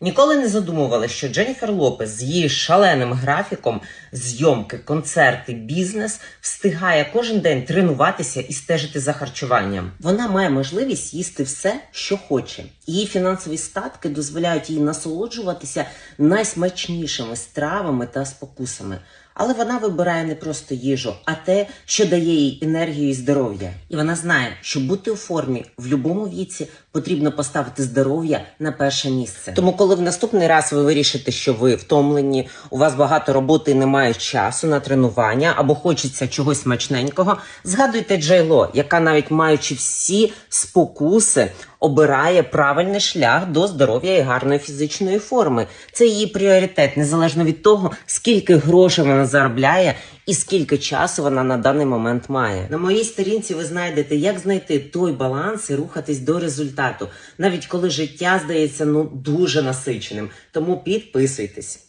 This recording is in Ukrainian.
Ніколи не задумували, що Дженніфер Лопес з її шаленим графіком зйомки, концерти, бізнес встигає кожен день тренуватися і стежити за харчуванням. Вона має можливість їсти все, що хоче. Її фінансові статки дозволяють їй насолоджуватися найсмачнішими стравами та спокусами. Але вона вибирає не просто їжу, а те, що дає їй енергію і здоров'я. І вона знає, що бути у формі в будь-якому віці потрібно поставити здоров'я на перше місце. Тому, коли в наступний раз ви вирішите, що ви втомлені, у вас багато роботи і немає часу на тренування або хочеться чогось смачненького, згадуйте Джейло, яка навіть маючи всі спокуси, обирає правильний шлях до здоров'я і гарної фізичної форми. Це її пріоритет, незалежно від того, скільки грошей вона заробляє і скільки часу вона на даний момент має. На моїй сторінці ви знайдете, як знайти той баланс і рухатись до результату, навіть коли життя здається ну дуже насиченим. Тому підписуйтесь.